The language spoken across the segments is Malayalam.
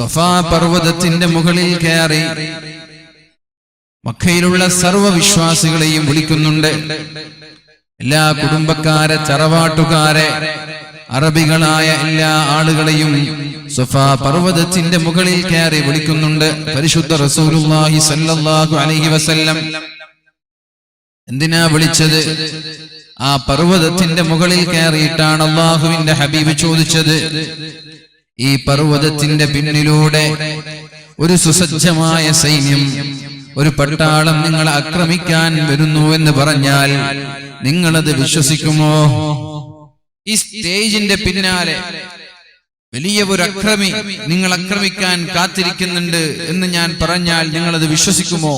സഫാ പർവതത്തിന്റെ മുകളിൽ കയറി. മക്കയിലുള്ള സർവ വിശ്വാസികളെയും വിളിക്കുന്നുണ്ട്. എല്ലാ കുടുംബക്കാരെ ചറവാട്ടുകാരെ അറബികളായ എല്ലാ ആളുകളെയും സഫാ പർവതത്തിന്റെ മുകളിൽ കയറി വിളിക്കുന്നുണ്ട്. പരിശുദ്ധ റസൂലുള്ളാഹി സല്ലല്ലാഹു അലൈഹി വസല്ലം. എന്തിനാ വിളിച്ചത്? ആ പർവതത്തിന്റെ മുകളിൽ കയറിയിട്ടാണ് അള്ളാഹുവിന്റെ ഹബീബ് ചോദിച്ചത്. ഈ പർവതത്തിന്റെ പിന്നിലൂടെ ഒരു സുസജ്ജമായ സൈന്യം ഒരു പട്ടാളം നിങ്ങളെ ആക്രമിക്കാൻ വരുന്നു എന്ന് പറഞ്ഞാൽ നിങ്ങളത് വിശ്വസിക്കുമോ? ഈ സ്റ്റേജിന്റെ പിന്നാലെ വലിയ ഒരു അക്രമി നിങ്ങൾ ആക്രമിക്കാൻ കാത്തിരിക്കുന്നുണ്ട് എന്ന് ഞാൻ പറഞ്ഞാൽ നിങ്ങളത് വിശ്വസിക്കുമോ?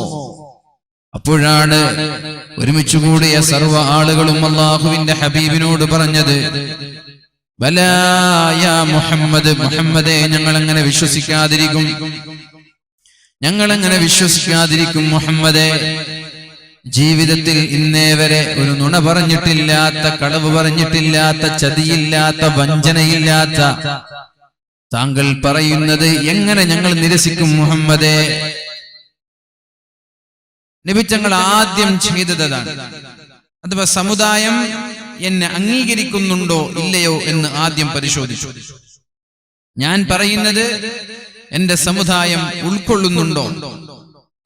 അപ്പോഴാണ് ഒരുമിച്ചുകൂടിയ സർവ ആളുകളും അള്ളാഹുവിന്റെ ഹബീബിനോട് പറഞ്ഞത് മുഹമ്മദ് മുഹമ്മദെ ഞങ്ങൾ അങ്ങനെ വിശ്വസിക്കാതിരിക്കും. ഞങ്ങൾ അങ്ങനെ വിശ്വസിക്കാതിരിക്കും മുഹമ്മദെ. ജീവിതത്തിൽ ഇന്നേ വരെ ഒരു നുണ പറഞ്ഞിട്ടില്ലാത്ത കളവ് പറഞ്ഞിട്ടില്ലാത്ത ചതിയില്ലാത്ത വഞ്ചനയില്ലാത്ത താങ്കൾ പറയുന്നത് എങ്ങനെ ഞങ്ങൾ നിരസിക്കും മുഹമ്മദെ? നബിച്ചങ്ങൾ ആദ്യം ചെയ്തതാണ് അഥവാ സമുദായം എന്നെ അംഗീകരിക്കുന്നുണ്ടോ ഇല്ലയോ എന്ന് ആദ്യം പരിശോധിച്ചു. ഞാൻ പറയുന്നത് എന്റെ സമുദായം ഉൾക്കൊള്ളുന്നുണ്ടോ?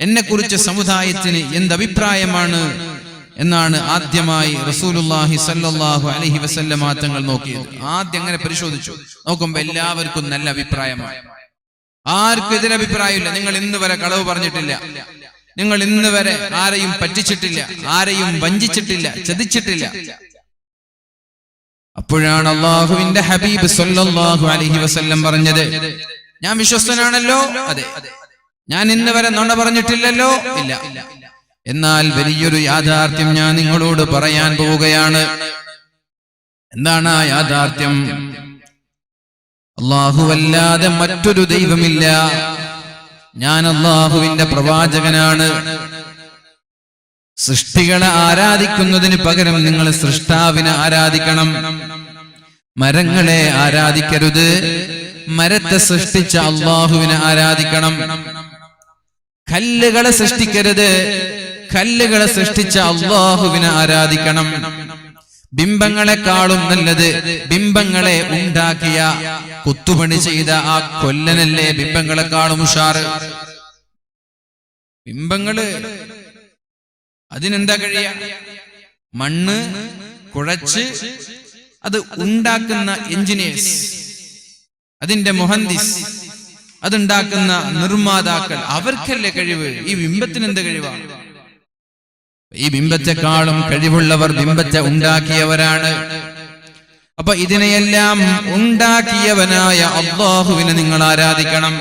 എന്നെ കുറിച്ച് സമുദായത്തിന് എന്ത് അഭിപ്രായമാണ് എന്നാണ് ആദ്യമായി റസൂലുല്ലാഹി സല്ലല്ലാഹു അലൈഹി വസല്ലമ തങ്ങൾ നോക്കിയത്. ആദ്യം അങ്ങനെ പരിശോധിച്ചു. നോക്കുമ്പോ എല്ലാവർക്കും നല്ല അഭിപ്രായമാണ്. ആർക്കും എതിരഭിപ്രായമില്ല നിങ്ങൾ ഇന്ന് വരെ കളവ് പറഞ്ഞിട്ടില്ല. നിങ്ങൾ ഇന്ന് വരെ ആരെയും പറ്റിച്ചിട്ടില്ല ആരെയും വഞ്ചിച്ചിട്ടില്ല ചതിച്ചിട്ടില്ല. അപ്പോഴാണ് അള്ളാഹുവിന്റെ ഹബീബ് അലൈഹി വസല്ലം പറഞ്ഞത്. ഞാൻ വിശ്വസ്തനാണല്ലോ? അതെ. ഞാൻ ഇന്ന് വരെ നുണ പറഞ്ഞിട്ടില്ലല്ലോ? ഇല്ല. എന്നാൽ വലിയൊരു യാഥാർത്ഥ്യം ഞാൻ നിങ്ങളോട് പറയാൻ പോവുകയാണ്. എന്താണ് ആ യാഥാർത്ഥ്യം? അള്ളാഹുവല്ലാതെ മറ്റൊരു ദൈവമില്ല. ഞാൻ അള്ളാഹുവിന്റെ പ്രവാചകനാണ്. സൃഷ്ടികളെ ആരാധിക്കുന്നതിന് പകരം നിങ്ങൾ സൃഷ്ടാവിനെ ആരാധിക്കണം. മരങ്ങളെ ആരാധിക്കരുത്. മരത്തെ സൃഷ്ടിച്ച അള്ളാഹുവിനെ ആരാധിക്കണം. കല്ലുകളെ സൃഷ്ടിക്കരുത്. കല്ലുകളെ സൃഷ്ടിച്ച അള്ളാഹുവിനെ ആരാധിക്കണം. ബിംബങ്ങളെക്കാളും നല്ലത്. ബിംബങ്ങളെ ഉണ്ടാക്കിയ കുത്തുപണി ചെയ്ത ആ കൊല്ലനല്ലേ ബിംബങ്ങളെക്കാളും ഉഷാറ്? ബിംബങ്ങൾ അതിനെന്താ കഴിയ മണ്ണ് കുഴച്ച് അത് ഉണ്ടാക്കുന്ന എഞ്ചിനീയേഴ്സ് അതിന്റെ മൊഹന്തിസ്. അതുണ്ടാക്കുന്ന നിർമ്മാതാക്കൾ. അവർക്കല്ലേ കഴിവ്? ഈ ബിംബത്തിന് എന്ത് കഴിവാണ് ഈ ബിംബത്തെക്കാളും കഴിവുള്ളവർ ബിംബത്തെ ഉണ്ടാക്കിയവരാണ്. അപ്പൊ ഇതിനെയെല്ലാം ഉണ്ടാക്കിയവനായ അള്ളാഹുവിനെ നിങ്ങൾ ആരാധിക്കണം.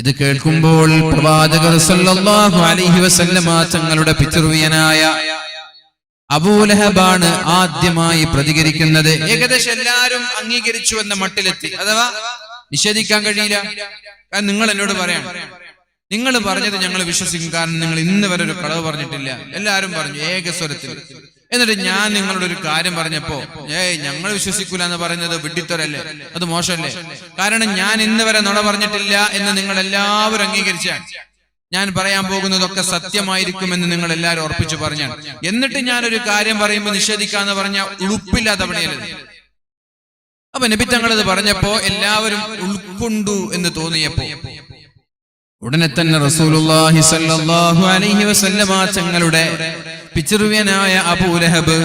ഇത് കേൾക്കുമ്പോൾ പ്രവാചകർ സല്ലല്ലാഹു അലൈഹി വസല്ലമ തങ്ങളുടെ പിതൃവ്യനായ അബൂലഹബാണ് ആദ്യമായി പ്രതികരിക്കുന്നത്. ഏകദേശം എല്ലാവരും അംഗീകരിച്ചു എന്ന മട്ടിലെത്തി. അഥവാ നിഷേധിക്കാൻ കഴിയില്ല. കാരണം നിങ്ങൾ എന്നോട് പറയാണ്. നിങ്ങൾ പറഞ്ഞത് ഞങ്ങൾ വിശ്വസിക്കും. കാരണം നിങ്ങൾ ഇന്ന് വരെ ഒരു കളവ് പറഞ്ഞിട്ടില്ല. എല്ലാവരും പറഞ്ഞു ഏകസ്വരത്തിൽ. എന്നിട്ട് ഞാൻ നിങ്ങളോട് ഒരു കാര്യം പറഞ്ഞപ്പോ ഏയ് ഞങ്ങൾ വിശ്വസിക്കൂല എന്ന് പറയുന്നത് വിഡിത്തരല്ലേ അത് മോശമല്ലേ? കാരണം ഞാൻ ഇന്ന് വരെ നുണ പറഞ്ഞിട്ടില്ല എന്ന് നിങ്ങൾ എല്ലാവരും അംഗീകരിച്ചാണ്. ഞാൻ പറയാൻ പോകുന്നതൊക്കെ സത്യമായിരിക്കുമെന്ന് നിങ്ങൾ എല്ലാവരും ഉറപ്പിച്ചു പറഞ്ഞാൽ. എന്നിട്ട് ഞാൻ ഒരു കാര്യം പറയുമ്പോൾ നിഷേധിക്കാന്ന് പറഞ്ഞ ഉളുപ്പില്ലാത്ത പണിയല്ലേ അപ്പൊ നബിത്തങ്ങളത് പറഞ്ഞപ്പോ എല്ലാവരും ഉൾക്കൊണ്ടു എന്ന് തോന്നിയപ്പോ ഉടനെ തന്നെ റസൂലുള്ളാഹി സല്ലല്ലാഹു അലൈഹി വസല്ലമ തങ്ങളുടെ പിച്ചറുവ്യനായ അബൂലഹബ്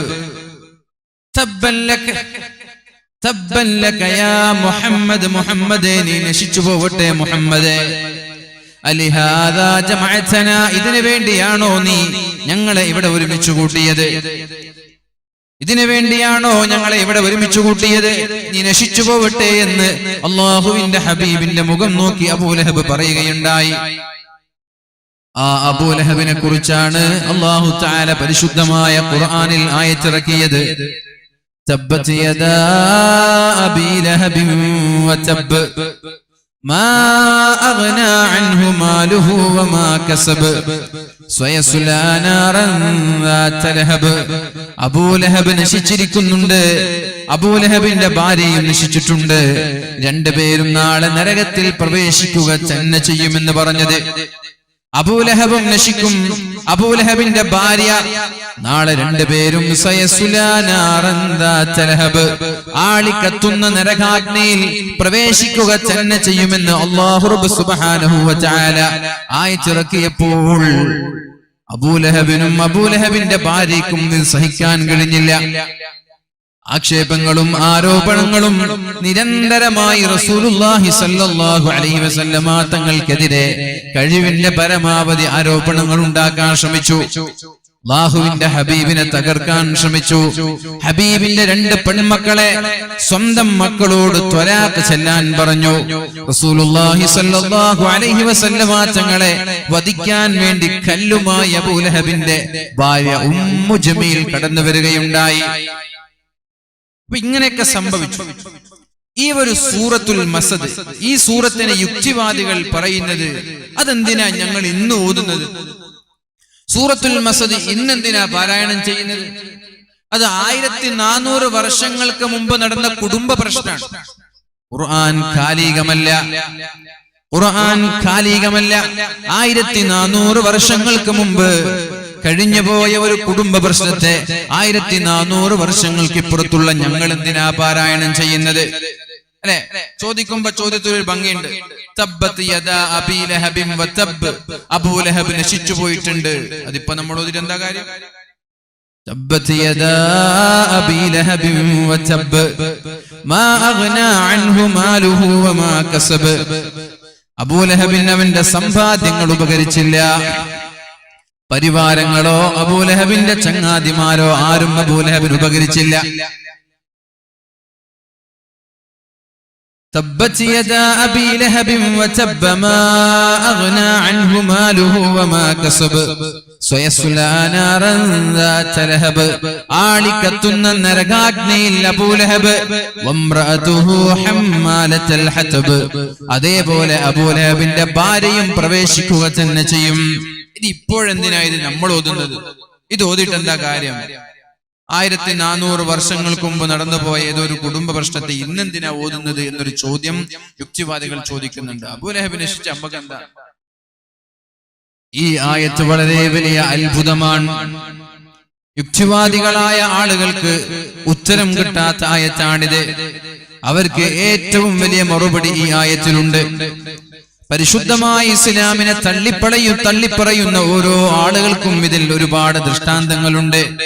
തബ്ബൻ ലക തബ്ബൻ ലക യാ മുഹമ്മദ് മുഹമ്മദേ നീ പോവട്ടെ മുഹമ്മദേ. ഇതിനു വേണ്ടിയാണോ നീ ഞങ്ങളെ ഇവിടെ ഒരുമിച്ച് കൂട്ടിയത്? ഇതിനു വേണ്ടിയാണോ ഞങ്ങളെ ഇവിടെ ഒരുമിച്ച് കൂട്ടിയത് നീ നശിച്ചു പോവട്ടെ എന്ന് അള്ളാഹുവിന്റെ ഹബീബിന്റെ മുഖം നോക്കി അബൂലഹബ് പറയുകയുണ്ടായി ആ അബൂലഹബിനെ കുറിച്ചാണ് അള്ളാഹു താല പരിശുദ്ധമായ ഖുർആനിൽ ആയത്തിറക്കിയത് തബ്ബത് യദാ അബീ ലഹബിൻ വതബ്ബ് ما أغنى മാലുഹു വമാ കസബ്. സ്വയസുലാ നാറൻ അബൂലഹബ് നശിച്ചിരിക്കുന്നുണ്ട്. അബൂലഹബിന്റെ ഭാര്യയും നശിച്ചിട്ടുണ്ട്. രണ്ടുപേരും നാളെ നരകത്തിൽ പ്രവേശിക്കുക ചെന്ന ചെയ്യുമെന്ന് പറഞ്ഞത്. അബൂലഹബും നശിക്കും. അബൂലഹബിന്റെ ഭാര്യ. നാളെ രണ്ടുപേരും. ആളിക്കത്തുന്ന നരകാഗ്നിയിൽ പ്രവേശിക്കുക തന്നെ ചെയ്യുമെന്ന് ആയത്തിറക്കിയപ്പോൾ അബൂലഹബിനും അബൂലഹബിന്റെ ഭാര്യക്കും സഹിക്കാൻ കഴിഞ്ഞില്ല. ആക്ഷേപങ്ങളും ആരോപണങ്ങളും നിരന്തരമായി റസൂലുള്ളാഹി സല്ലല്ലാഹു അലൈഹി വസല്ലമ തങ്ങൾക്കെതിരെ കഴിവിന്റെ പരമാവധി ആരോപണങ്ങൾ ഉണ്ടാക്കാൻ ശ്രമിച്ചു. അള്ളാഹുവിന്റെ ഹബീബിനെ തകർക്കാൻ ശ്രമിച്ചു. ഹബീബിന്റെ രണ്ട് പെൺമക്കളെ സ്വന്തം മക്കളോട് ത്വരാക്ക് ചെല്ലാൻ പറഞ്ഞു. റസൂലുള്ളാഹി സ്വല്ലല്ലാഹു അലൈഹി വസല്ലമ തങ്ങളെ വധിക്കാൻ വേണ്ടി കല്ലുമായി അബൂലഹബിന്റെ ഭാര്യ ഉമ്മു ജമീൽ കടന്നു വരികയുണ്ടായി അപ്പൊ ഇങ്ങനെയൊക്കെ സംഭവിച്ചു. ഈ ഒരു സൂറത്തുൽ മസദ് ഈ സൂറത്തിനെ യുക്തിവാദികൾ പറയുന്നത് അതെന്തിനാ ഞങ്ങൾ ഇന്ന് ഓതുന്നത്? സൂറത്തുൽ മസദ് ഇന്നെന്തിനാ പാരായണം ചെയ്യുന്നത്? അത് ആയിരത്തി നാനൂറ് വർഷങ്ങൾക്ക് മുമ്പ് നടന്ന കുടുംബ പ്രശ്നമാണ്. ഖുർആൻ കാലികമല്ല ഖുർആൻ കാലികമല്ല ആയിരത്തി നാനൂറ് വർഷങ്ങൾക്ക് മുമ്പ് കഴിഞ്ഞു പോയ ഒരു കുടുംബ പ്രശ്നത്തെ ആയിരത്തി നാനൂറ് വർഷങ്ങൾക്ക് ഇപ്പുറത്തുള്ള ഞങ്ങൾ എന്തിനാ പാരായണം ചെയ്യുന്നത് അല്ലെ ചോദിക്കുമ്പോ ചോദ്യത്തിൽ ഒരു ഭംഗിയുണ്ട് തബ്ബത്ത് യദാ അബീ ലഹബിൻ വതബ്ബ്. അബൂ ലഹബ് നശിച്ചു പോയിട്ടുണ്ട് അതിപ്പോ നമ്മൾ ഓതിട്ട് എന്താ കാര്യം تبت يدا أبي لهب وتب ما أغنى عنه ماله وما كسب അബൂലഹബിന് അവന്റെ സമ്പാദ്യങ്ങൾ ഉപകരിച്ചില്ല പരിവാരങ്ങളോ അബൂലഹബിന്റെ ചങ്ങാതിമാരോ ആരും അബൂലഹബിന് ഉപകരിച്ചില്ല تبت يدا أبي لهب وتب ما أغنى عنه ماله وما كسب سيصلى نارا ذات لهب ആളിക്കത്തുന്ന നരകാഗ്നിയിൽ അബൂലഹബ് വമ്രഅതുഹു ഹമ്മാലത്തൽ ഹതബ് അതേപോലെ അബൂലഹബിന്റെ ഭാര്യയും പ്രവേശിക്കുക തന്നെ ചെയ്യും ഇത് ഇപ്പോഴെന്തിനാ ഇത് നമ്മൾ ഓതുന്നത്? ഇത് ഓതിട്ട് എന്താ കാര്യം? ആയിരത്തി നാനൂറ് വർഷങ്ങൾക്ക് മുമ്പ് നടന്നുപോയ ഏതോ ഒരു കുടുംബ പ്രശ്നത്തെ ഇന്നെന്തിനാ ഓതുന്നത് എന്നൊരു ചോദ്യം യുക്തിവാദികൾ ചോദിക്കുന്നുണ്ട്. അബൂലഹബിനെ അമ്മയ്ക്ക് എന്താ? ഈ ആയത്ത് വളരെ വലിയ അത്ഭുതമാണ്. യുക്തിവാദികളായ ആളുകൾക്ക് ഉത്തരം കിട്ടാത്ത ആയത്താണിത്. അവർക്ക് ഏറ്റവും വലിയ മറുപടി ഈ ആയത്തിലുണ്ട്. പരിശുദ്ധമായ ഇസ്ലാമിനെ തള്ളിപ്പറയും തള്ളിപ്പറയുന്ന ഓരോ ആളുകൾക്കും ഇതിൽ ഒരുപാട് ദൃഷ്ടാന്തങ്ങളുണ്ട്.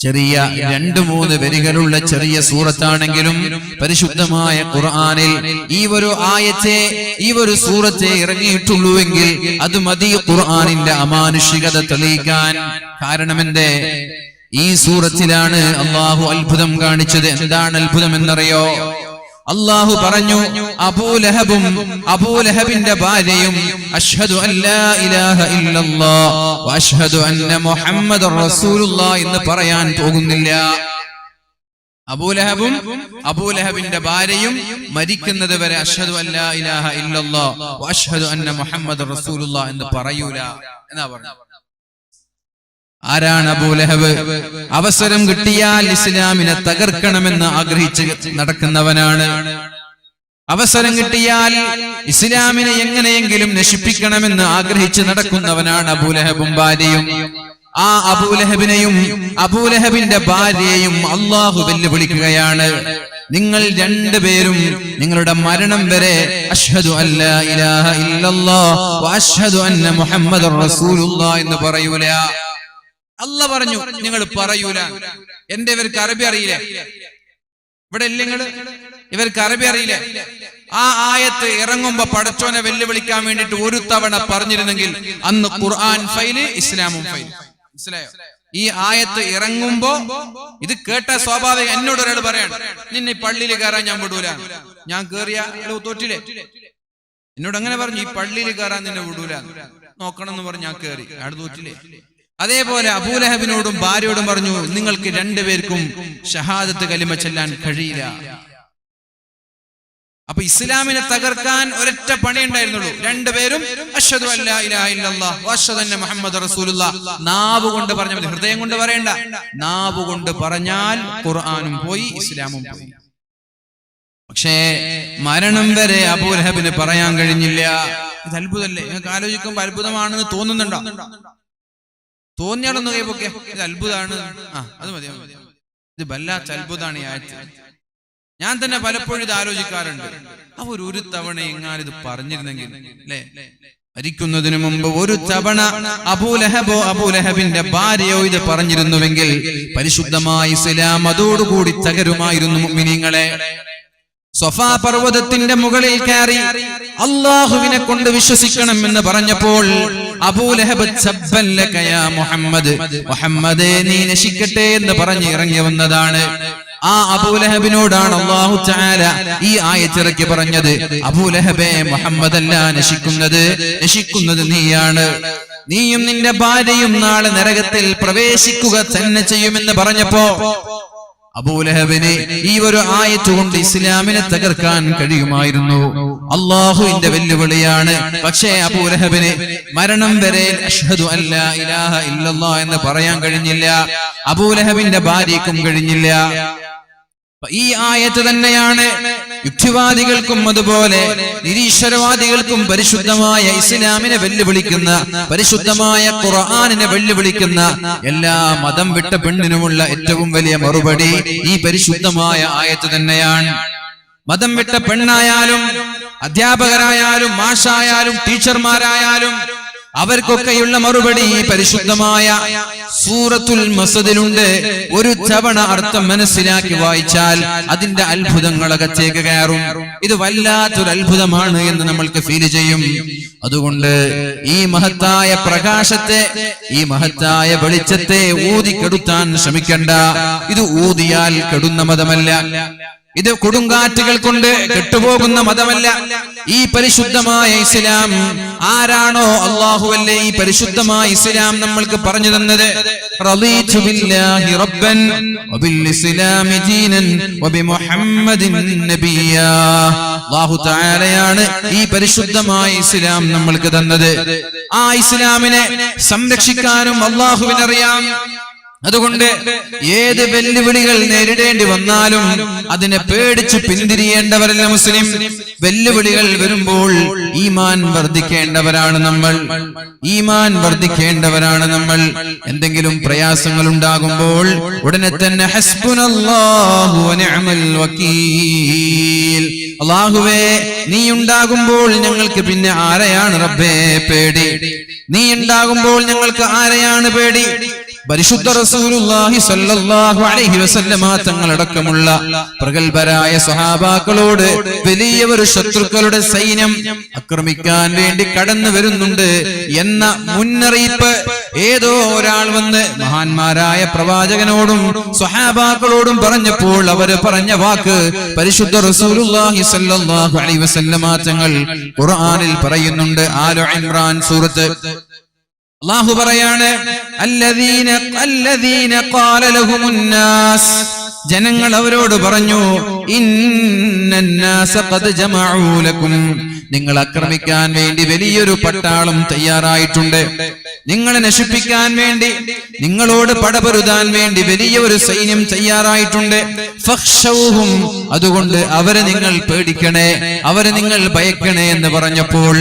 ചെറിയ രണ്ടു മൂന്ന് വരികളുള്ള ചെറിയ സൂറത്താണെങ്കിലും പരിശുദ്ധമായ ഖുർആാനിൽ ഈ ഒരു ആയത്തെ ഈ ഒരു സൂറത്തെ ഇറങ്ങിയിട്ടുള്ളൂവെങ്കിൽ അത് മതി ഖുർആാനിന്റെ അമാനുഷികത തെളിയിക്കാൻ. കാരണമെന്തേ? ഈ സൂറത്തിലാണ് അള്ളാഹു അത്ഭുതം കാണിച്ചത്. എന്താണ് അത്ഭുതം എന്നറിയോ? അള്ളാഹു പറഞ്ഞു അബൂലഹബും അബൂലഹബിന്റെ ഭാര്യയും അഷ്ഹദു അല്ലാ ഇലാഹ ഇല്ലല്ലാഹ് വ അഷ്ഹദു അന്ന മുഹമ്മദർ റസൂലുള്ളാ എന്ന് പറയാൻ പോകുന്നില്ല. അബൂലഹബും അബൂലഹബിന്റെ ഭാര്യയും മരിക്കുന്നത് വരെ അഷ്ഹദു അല്ലാ ഇലാഹ ഇല്ലല്ലാഹ് വ അഷ്ഹദു അന്ന മുഹമ്മദർ റസൂലുള്ളാ എന്ന് പറയൂല എന്നാ പറഞ്ഞു ആരാണ് അബൂലഹബ് അവസരം കിട്ടിയാൽ ഇസ്ലാമിനെ തകർക്കണമെന്ന് ആഗ്രഹിച്ച് നടക്കുന്നവനാണ്. അവസരം കിട്ടിയാൽ ഇസ്ലാമിനെ എങ്ങനെയെങ്കിലും നശിപ്പിക്കണമെന്ന് ആഗ്രഹിച്ച് നടക്കുന്നവനാണ് അബൂലഹബും ഭാര്യയും. ആ അബൂലഹബിനെയും അബൂലഹബിന്റെ ഭാര്യയെയും അള്ളാഹു വെല്ലുവിളിക്കുകയാണ്. നിങ്ങൾ രണ്ടുപേരും നിങ്ങളുടെ മരണം വരെ അഷ്ഹദു അല്ലാ ഇലാഹ ഇല്ലല്ലാഹ് വ അഷ്ഹദു അന്ന മുഹമ്മദർ റസൂലുള്ളാഹ് എന്ന് പറയൂല. അല്ല പറഞ്ഞു നിങ്ങൾ പറയൂല. എന്റെ ഇവർക്ക് അറബി അറിയില്ല. ഇവിടെ ഇല്ല നിങ്ങൾ ഇവർക്ക് അറബി അറിയില്ല. ആ ആയത്ത് ഇറങ്ങുമ്പോ പടച്ചോനെ വെല്ലുവിളിക്കാൻ വേണ്ടിട്ട് ഒരു തവണ പറഞ്ഞിരുന്നെങ്കിൽ അന്ന് ഖുർആൻ ഫൈൽ ഇസ്ലാമും ഫൈൽ മനസ്സിലായോ? ഈ ആയത്ത് ഇറങ്ങുമ്പോ ഇത് കേട്ട സ്വാഭാവിക എന്നോട് ഒരാൾ പറയാണ് നിന്നെ പള്ളിയിൽ കയറാൻ ഞാൻ വിടൂല. ഞാൻ കേറിയ തോറ്റില്ലേ? എന്നോട് അങ്ങനെ പറഞ്ഞു ഈ പള്ളിയിൽ കയറാൻ നിന്നെ വിടൂല. നോക്കണം എന്ന് പറഞ്ഞ് ഞാൻ കേറി. അയാൾ തോറ്റില്ലേ? അതേപോലെ അബൂലഹബിനോടും ഭാര്യയോടും പറഞ്ഞു നിങ്ങൾക്ക് രണ്ടുപേർക്കും ഷഹാദത്ത് കലിമ ചെല്ലാൻ കഴിയില്ല. അപ്പൊ ഇസ്ലാമിനെ തകർക്കാൻ ഒരൊറ്റ പണി ഉണ്ടായിരുന്നുള്ളൂ. രണ്ടുപേരും അന്ന മുഹമ്മദ് റസൂലുള്ള. നാവ് കൊണ്ട് പറഞ്ഞ മതി ഹൃദയം കൊണ്ട് പറയണ്ട. നാവ് കൊണ്ട് പറഞ്ഞാൽ ഖുർആാനും പോയി ഇസ്ലാമും പോയി. പക്ഷേ മരണം വരെ അബൂലഹബിന് പറയാൻ കഴിഞ്ഞില്ല. ഇത് അത്ഭുതമല്ലേ? നിങ്ങൾക്ക് ആലോചിക്കുമ്പോൾ അത്ഭുതമാണെന്ന് തോന്നുന്നുണ്ടോ? തോന്നിയാലൊന്ന് കൈപ്പൊക്കെ ഇത് അത്ഭുതമാണ് ആ അത് മതി ഇത് വല്ലാത്ത അത്ഭുതമാണ് ഈ ആയത്ത്. ഞാൻ തന്നെ പലപ്പോഴും ഇത് ആലോചിക്കാറുണ്ട്. അവർ ഒരു തവണ എങ്ങാനും ഇത് പറഞ്ഞിരുന്നെങ്കിൽ അല്ലേ? മരിക്കുന്നതിന് മുമ്പ് ഒരു തവണ അബൂലഹബോ അബൂലഹബിന്റെ ഭാര്യയോ ഇത് പറഞ്ഞിരുന്നുവെങ്കിൽ പരിശുദ്ധമായ ഇസ്ലാം അതോടുകൂടി തകരുമായിരുന്നു മുഅ്മിനീങ്ങളെ സൊഫാ പർവതത്തിന്റെ മുകളിൽ കയറി അള്ളാഹുവിനെ കൊണ്ട് വിശ്വസിക്കണം എന്ന് പറഞ്ഞപ്പോൾ അബൂലഹബ് മുഹമ്മദ്. മുഹമ്മദേ നീ നശിക്കട്ടെ എന്ന് പറഞ്ഞ് ഇറങ്ങി വന്നതാണ്. ആ അബൂലഹബിനോടാണ് അള്ളാഹു ചാല ഈ ആയച്ചിറക്കി പറഞ്ഞത്. അബൂലഹബേ മുഹമ്മദ് അല്ല നശിക്കുന്നത്. നശിക്കുന്നത് നീയാണ്. നീയും നിന്റെ ഭാര്യയും നാളെ നരകത്തിൽ പ്രവേശിക്കുക തന്നെ ചെയ്യുമെന്ന് പറഞ്ഞപ്പോ അബൂലഹബിന് ഈ ഒരു ആയത്ത് കൊണ്ട് ഇസ്ലാമിനെ തകർക്കാൻ കഴിയുമായിരുന്നു. അള്ളാഹുവിന്റെ വെല്ലുവിളിയാണ്. പക്ഷേ അബൂലഹബിന് മരണം വരെ അഷ്ഹദു ഇല്ലല്ലാ എന്ന് പറയാൻ കഴിഞ്ഞില്ല. അബൂലഹബിന്റെ ഭാര്യക്കും കഴിഞ്ഞില്ല. ഈ ആയത്ത് തന്നെയാണ് യുക്തിവാദികൾക്കും അതുപോലെ നിരീശ്വരവാദികൾക്കും പരിശുദ്ധമായ ഇസ്ലാമിനെ വെല്ലുവിളിക്കുന്ന പരിശുദ്ധമായ ഖുർആാനിനെ വെല്ലുവിളിക്കുന്ന എല്ലാ മതം വിട്ട പെണ്ണിനുമുള്ള ഏറ്റവും വലിയ മറുപടി ഈ പരിശുദ്ധമായ ആയത്ത് തന്നെയാണ്. മതം വിട്ട പെണ്ണായാലും അധ്യാപകരായാലും മാഷായാലും ടീച്ചർമാരായാലും അവർക്കൊക്കെയുള്ള മറുപടി പരിശുദ്ധമായ സൂറത്തുൽ മസദിലുണ്ട്. ഒരു തവണ അർത്ഥം മനസ്സിലാക്കി വായിച്ചാൽ അതിന്റെ അത്ഭുതങ്ങൾ ചേക്ക് കയറും. ഇത് വല്ലാത്തൊരു അത്ഭുതമാണ് എന്ന് നമ്മൾക്ക് ഫീൽ ചെയ്യും. അതുകൊണ്ട് ഈ മഹത്തായ പ്രകാശത്തെ ഈ മഹത്തായ വെളിച്ചത്തെ ഊതി കെടുത്താൻ ശ്രമിക്കണ്ട. ഇത് ഊതിയാൽ കെടുന്ന മതമല്ല. ഇത് കൊടുങ്കാറ്റുകൾ കൊണ്ട് കെട്ടുപോകുന്ന മതമല്ല. ഈ പരിശുദ്ധമായ ഇസ്ലാം ആരാണോ അള്ളാഹുവല്ലേ ഈ പരിശുദ്ധമായ ഇസ്ലാം നമ്മൾക്ക് പറഞ്ഞു തന്നത്? ാണ് ഈ പരിശുദ്ധമായ ഇസ്ലാം നമ്മൾക്ക് തന്നത്. ആ ഇസ്ലാമിനെ സംരക്ഷിക്കാനും അള്ളാഹുവിനറിയാം അതുകൊണ്ട് ഏത് വെല്ലുവിളികൾ നേരിടേണ്ടി വന്നാലും അതിനെ പേടിച്ച് പിന്തിരിയേണ്ടവരല്ല മുസ്ലിം. വെല്ലുവിളികൾ വരുമ്പോൾ ഈമാൻ വർദ്ധിക്കേണ്ടവരാണ് നമ്മൾ. ഈമാൻ വർദ്ധിക്കേണ്ടവരാണ് നമ്മൾ. എന്തെങ്കിലും പ്രയാസങ്ങൾ ഉണ്ടാകുമ്പോൾ ഉടനെ തന്നെ അള്ളാഹുവേ നീ ഉണ്ടാകുമ്പോൾ ഞങ്ങൾക്ക് പിന്നെ ആരെയാണ് റബ്ബേ പേടി? നീ ഉണ്ടാകുമ്പോൾ ഞങ്ങൾക്ക് ആരെയാണ് പേടി? പരിശുദ്ധ റസൂലുള്ളാഹി സ്വല്ലല്ലാഹു അലൈഹി വസല്ലമ തങ്ങളടക്കമുള്ള പ്രഗത്ഭരായ സ്വഹാബാക്കളോട് വലിയ ഒരു ശത്രുക്കളുടെ സൈന്യം ആക്രമിക്കാൻ വേണ്ടി കടന്നു വരുന്നുണ്ട് എന്ന മുന്നറിയിപ്പ് ഏതോ ഒരാൾ വന്ന് മഹാന്മാരായ പ്രവാചകനോടും സ്വഹാബാക്കളോടും പറഞ്ഞപ്പോൾ അവർ പറഞ്ഞ വാക്ക് പരിശുദ്ധ റസൂലുള്ളാഹി സ്വല്ലല്ലാഹു അലൈഹി വസല്ലമ തങ്ങൾ ഖുർആനിൽ പറയുന്നുണ്ട് ആലു ഇംറാൻ സൂറത്ത് അള്ളാഹു പറയാണ് ജനങ്ങൾ അവരോട് പറഞ്ഞു ഇന്നന്നാസ നിങ്ങൾ ആക്രമിക്കാൻ വേണ്ടി വലിയൊരു പട്ടാളം തയ്യാറായിട്ടുണ്ട്. നിങ്ങളെ നശിപ്പിക്കാൻ വേണ്ടി നിങ്ങളോട് പടപൊരുതാൻ വേണ്ടി വലിയ ഒരു സൈന്യം തയ്യാറായിട്ടുണ്ട്. അതുകൊണ്ട് അവരെ നിങ്ങൾ പേടിക്കണേ അവരെ നിങ്ങൾ ഭയക്കണേ എന്ന് പറഞ്ഞപ്പോൾ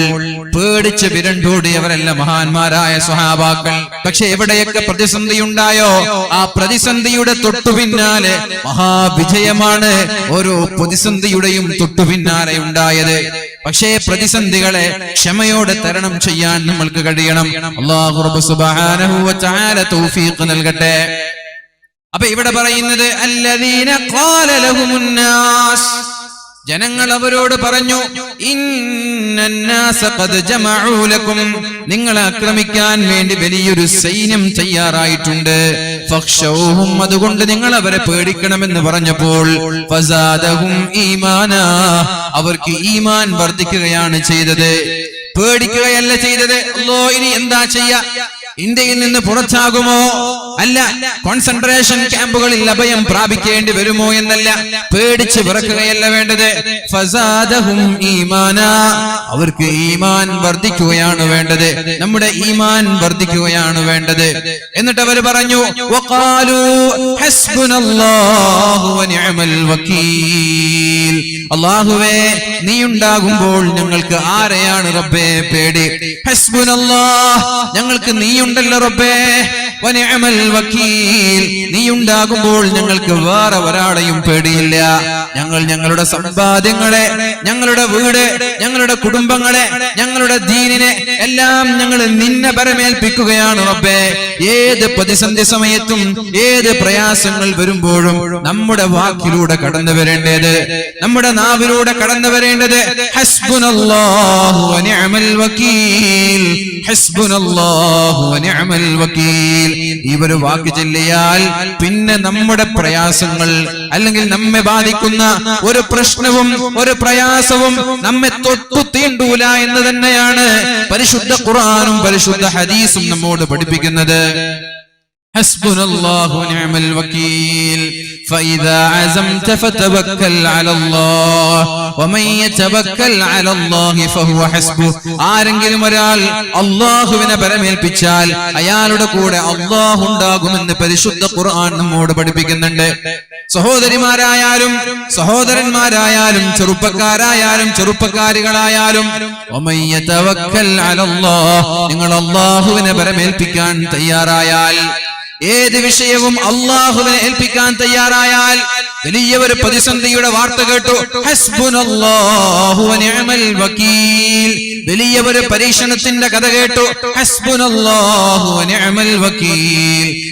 പേടിച്ച് വിരണ്ടോടി അവരല്ല മഹാന്മാരായ സ്വഹാബാക്കൾ. പക്ഷെ എവിടെയൊക്കെ പ്രതിസന്ധി ഉണ്ടായോ ആ പ്രതിസന്ധിയുടെ തൊട്ടു പിന്നാലെ മഹാവിജയമാണ് ഓരോ പ്രതിസന്ധിയുടെയും തൊട്ടു പിന്നാലെ ഉണ്ടായത്. പക്ഷേ പ്രതിസന്ധികളെ ക്ഷമയോടെ തരണം ചെയ്യാൻ നമ്മൾക്ക് കഴിയണം. തആല തൗഫീഖ് നൽകട്ടെ. അപ്പൊ ഇവിടെ പറയുന്നത് അല്ലദീന ഖാല ലഹുമുന്നാസ് ജനങ്ങൾ അവരോട് പറഞ്ഞു നിങ്ങളെ ആക്രമിക്കാൻ വേണ്ടി വലിയൊരു സൈന്യം തയ്യാറായിട്ടുണ്ട്. ഫഖ്ശൗഹും അതുകൊണ്ട് നിങ്ങൾ അവരെ പേടിക്കണമെന്ന് പറഞ്ഞപ്പോൾ അവർക്ക് ഈമാൻ വർദ്ധിക്കുകയാണ് ചെയ്തത്. പേടിക്കുകയല്ല ചെയ്തത്. ഇനി എന്താ ചെയ്യാ? ഇന്ത്യയിൽ നിന്ന് പുറത്താകുമോ? അല്ല കോൺസെൻട്രേഷൻ ക്യാമ്പുകളിൽ അഭയം പ്രാപിക്കേണ്ടി വരുമോ എന്നല്ല. പേടിച്ച് വിറക്കുകയല്ല വേണ്ടത്. അവർക്ക് ഈമാൻ വർദ്ധിക്കുകയാണ് വേണ്ടത്. നമ്മുടെ ഈമാൻ വർദ്ധിക്കുകയാണ് വേണ്ടത്. എന്നിട്ട് അവർ പറഞ്ഞു വഖാലു ഹസ്ബുനല്ലാഹു വനിഅമൽ വക്കീൽ. അല്ലാഹുവേ നീ ഉണ്ടാകുമ്പോൾ ഞങ്ങൾക്ക് ആരെയാണ് റബ്ബേ പേടി? ഞങ്ങൾക്ക് ഞങ്ങൾക്ക് നീയുണ്ടല്ലോ റബ്ബേ. വക്കീൽ നീ ഉണ്ടാകുമ്പോൾ ഞങ്ങൾക്ക് വേറെ ഒരാളെയും പേടിയില്ല. ഞങ്ങൾ ഞങ്ങളുടെ സമ്പാദ്യങ്ങളെ ഞങ്ങളുടെ വീട് ഞങ്ങളുടെ കുടുംബങ്ങളെ ഞങ്ങളുടെ ദീനിനെ എല്ലാം ഞങ്ങൾ നിന്നെ പരമേൽപ്പിക്കുകയാണ് റബ്ബേ. ഏത് പ്രതിസന്ധി സമയത്തും ഏത് പ്രയാസങ്ങൾ വരുമ്പോഴും നമ്മുടെ വാക്കിലൂടെ കടന്നു വരേണ്ടത് നമ്മുടെ നാവിലൂടെ കടന്നു വരേണ്ടത് ഈ ഒരു വാക്ക് പിന്നെ നമ്മുടെ പ്രയാസങ്ങൾ അല്ലെങ്കിൽ നമ്മെ ബാധിക്കുന്ന ഒരു പ്രശ്നവും ഒരു പ്രയാസവും നമ്മെ തൊട്ടു തീണ്ടൂല എന്ന് തന്നെയാണ് പരിശുദ്ധ ഖുർആനും പരിശുദ്ധ ഹദീസും നമ്മോട് പഠിപ്പിക്കുന്നത്. حسبنا الله ونعم الوكيل فإذا عزمت فتوكل على الله ومن يتوكل على الله فهو حسبه ആരെങ്കിലും ഒരാൾ അള്ളാഹുവിനെ പരമേൽപ്പിച്ചാൽ അയാളുടെ കൂടെ അള്ളാഹു ഉണ്ടാകുമെന്ന് പരിശുദ്ധ ഖുർആൻ നമ്മോട് പഠിപ്പിക്കുന്നുണ്ട് സഹോദരിമാരായാലും സഹോദരന്മാരായാലും ചെറുപ്പക്കാരായാലും ചെറുപ്പക്കാരികളായാലും ومن يتوكل على الله നിങ്ങൾ അള്ളാഹുവിനെ പരമേൽപ്പിക്കാൻ തയ്യാറായാൽ ഏത് വിഷയവും അള്ളാഹുവിനെ ഏൽപ്പിക്കാൻ തയ്യാറായാൽ വലിയ ഒരു പ്രതിസന്ധിയുടെ വാർത്ത കേട്ടു. വലിയ ഒരു പരീക്ഷണത്തിന്റെ കഥ കേട്ടു.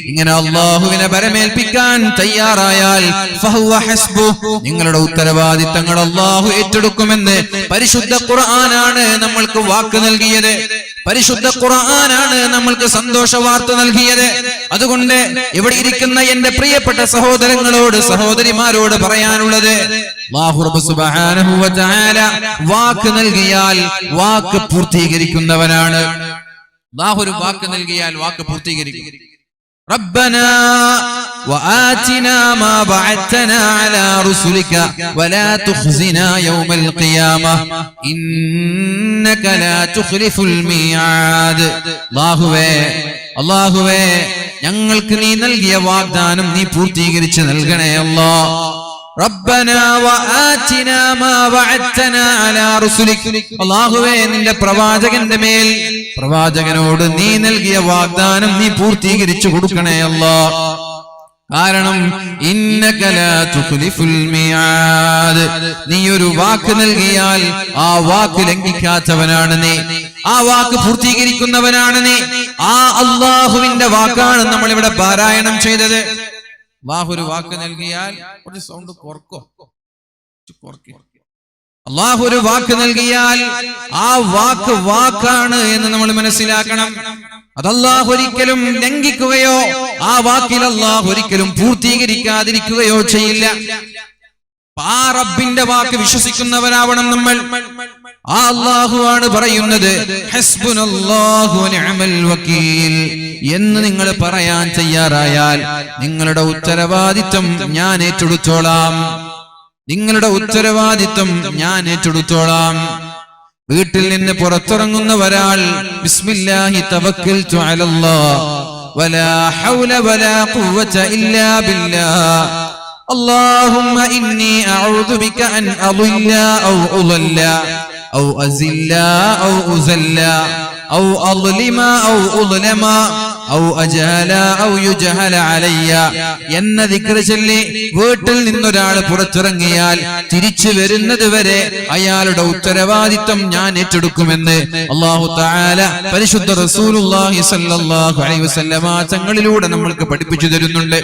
ഇങ്ങനെ അള്ളാഹുവിനെ പരമേൽപ്പിക്കാൻ തയ്യാറായാൽ നിങ്ങളുടെ ഉത്തരവാദിത്തങ്ങൾ അള്ളാഹു ഏറ്റെടുക്കുമെന്ന് പരിശുദ്ധ ഖുർആനാണ് നമ്മൾക്ക് വാക്ക് നൽകിയത്. പരിശുദ്ധ ഖുർആനാണ് നമ്മൾക്ക് സന്തോഷ വാർത്ത നൽകിയത്. അതുകൊണ്ട് ഇവിടെ ഇരിക്കുന്ന എന്റെ പ്രിയപ്പെട്ട സഹോദരങ്ങളോട് സഹോദരിമാരോട് പറയാനുള്ളത് വാക്ക് നൽകിയാൽ വാക്ക് പൂർത്തീകരിക്കുന്നവനാണ്. അല്ലാഹു ഒരു വാക്ക് നൽകിയാൽ വാക്ക് പൂർത്തീകരിക്കും. ربنا وآتنا ما بعثتنا على رسلك ولا تخزنا يوم القيامة إنك لا تخلف الميعاد അള്ളാഹുവേ അള്ളാഹുവേ ഞങ്ങൾക്ക് നീ നൽകിയ വാഗ്ദാനം നീ പൂർത്തീകരിച്ച് നൽകണേ അല്ലാ അല്ലാഹുവേ നിന്റെ പ്രവാചകന്റെ മേൽ പ്രവാചകനോട് നീ നൽകിയ വാഗ്ദാനം നീ പൂർത്തീകരിച്ചു കൊടുക്കണേ അല്ലാ. കാരണം നീ ഒരു വാക്ക് നൽകിയാൽ ആ വാക്ക് ലംഘിക്കാത്തവനാണ് നീ. ആ വാക്ക് പൂർത്തീകരിക്കുന്നവനാണ് നീ. ആ അള്ളാഹുവിന്റെ വാക്കാണ് നമ്മൾ ഇവിടെ പാരായണം ചെയ്തത്. അള്ളാഹു ഒരു വാക്ക് നൽകിയാൽ ഒരു സൗണ്ട് കുറക്കോ. കുറക്കോ. അള്ളാഹു ഒരു വാക്ക് നൽകിയാൽ ആ വാക്ക് വാക്കാണ് എന്ന് നമ്മൾ മനസ്സിലാക്കണം. അത് അള്ളാഹു ഒരിക്കലും ലംഘിക്കുകയോ ആ വാക്കിൽ അള്ളാഹു ഒരിക്കലും പൂർത്തീകരിക്കാതിരിക്കുകയോ ചെയ്യില്ല. ആ റബ്ബിന്റെ വാക്ക് വിശ്വസിക്കുന്നവരാവണം നമ്മൾ. ആ ആണ് പറയുന്നത് എന്ന് നിങ്ങൾ പറയാൻ തയ്യാറായാൽ നിങ്ങളുടെ ഉത്തരവാദിത്വം ഞാൻ ഏറ്റെടുത്തോളാം. നിങ്ങളുടെ ഉത്തരവാദിത്വം ഞാൻ ഏറ്റെടുത്തോളാം. വീട്ടിൽ നിന്ന് പുറത്തിറങ്ങുന്ന ഒരാൾ ബിസ്മില്ലാഹി തവക്കൽതു അലല്ലാഹ് വലാ ഹൗല വലാ ഖുവത ഇല്ലാ ബില്ലാഹ് اللهم إني أعوذ بك أن أضل أو أضل أو أزل أو أزل أو أظلم أو أظلم ഔ അജഹല ഔ യുജഹല അലയ്യ എന്ന ദിക്ര ചൊല്ലി വീട്ടിൽ നിന്നൊരാൾ പുറത്തിറങ്ങിയാൽ തിരിച്ചു വരുന്നത് വരെ അയാളുടെ ഉത്തരവാദിത്തം ഞാൻ ഏറ്റെടുക്കുമെന്ന് അള്ളാഹു താല പരിശുദ്ധ റസൂലുള്ളാഹി സ്വല്ലല്ലാഹു അലൈഹി വസല്ലമ തങ്ങളിലൂടെ നമ്മൾക്ക് പഠിപ്പിച്ചു തരുന്നുണ്ട്